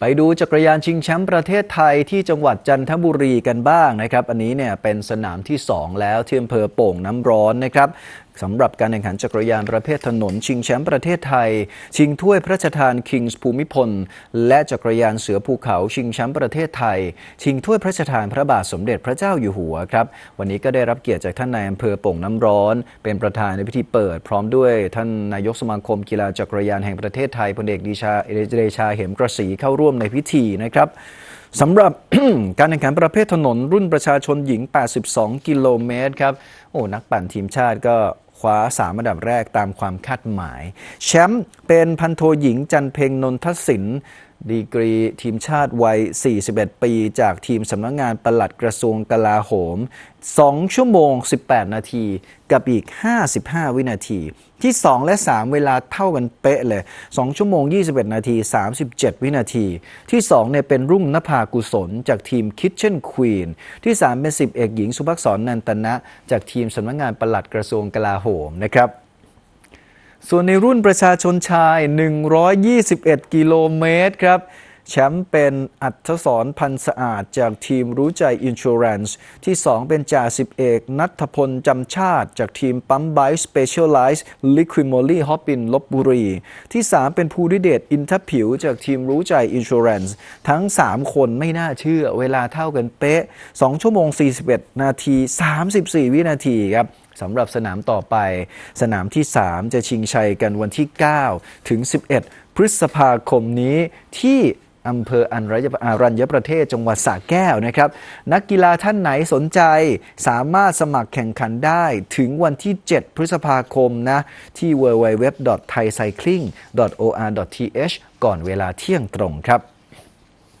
ไปดูจักรยานชิงแชมป์ประเทศไทยที่จังหวัดจันทบุรีกันบ้างนะครับ อันนี้เนี่ยเป็นสนามที่ 2 แล้วที่อำเภอโป่งน้ำร้อนนะครับ สำหรับการแข่งขันจักรยานประเภทถนน ชิงแชมป์ประเทศไทย ชิงถ้วยพระราชทานคิงส์ภูมิพล และจักรยานเสือภูเขา ชิงแชมป์ประเทศไทย ชิงถ้วยพระราชทานพระบาทสมเด็จพระเจ้าอยู่หัวครับ วันนี้ก็ได้รับเกียรติจากท่านนายอำเภอโป่งน้ำร้อน เป็นประธานในพิธีเปิด พร้อมด้วยท่านนายกสมาคมกีฬาจักรยานแห่งประเทศไทยพลเอกดิชาเดชาเหมกระสีเข้าร่วมในพิธีนะครับ สำหรับการแข่งขันประเภทถนนรุ่นประชาชนหญิง 82 กิโลเมตรครับ โอ้ นักปั่นทีมชาติก็คว้าสามอันดับแรกตามความคาดหมาย แชมป์เป็นพันโทหญิงจันเพ็งนนทศิน ดีกรีทีมชาติวัย 41 ปีจากทีมสำนักงงานปลัดกระทรวงกลาโหม 2 ชั่วโมง 18 นาทีกับอีก 55 วินาที ที่ 2 และ 3 เวลาเท่ากันเป๊ะเลย 2 ชั่วโมง 21 นาที 37 วินาที ที่ 2 เนี่ยเป็นรุ่งนภากุศล จากทีม Kitchen Queen ที่ 3 เป็น 10 เอกหญิงสุภักษรนันตนะ จากทีมสำนักงงานปลัดกระทรวงกลาโหมนะครับ ส่วนในรุ่นประชาชนชาย 121 กิโลเมตรครับแชมป์เป็นอัธศรพันสะอาดจากทีมรู้ใจอินชูรันส์ที่ 2 เป็นจ่าสิบเอกนัทพลจำชาติ จากทีมปั๊มไบสเปเชียลไลซ์ลิควิมอลี่ฮอปปินลบบุรี ที่ 3 เป็นภูริเดชอินทผิว จากทีมรู้ใจอินชูรันส์ทั้ง 3 คนไม่น่าเชื่อเวลาเท่ากันเป๊ะ 2 ชั่วโมง 41 นาที 34 วินาทีครับ สำหรับสนามต่อไป สนามที่ 3 จะชิงชัยกันวันที่ 9 ถึง 11 พฤษภาคมนี้ที่อำเภออันรัญอารัญญประเทศจังหวัดสระแก้วนะครับ นักกีฬาท่านไหนสนใจสามารถสมัครแข่งขันได้ถึงวันที่ 7 พฤษภาคมนะที่ www.thaicycling.or.th ก่อนเวลาเที่ยงตรงครับ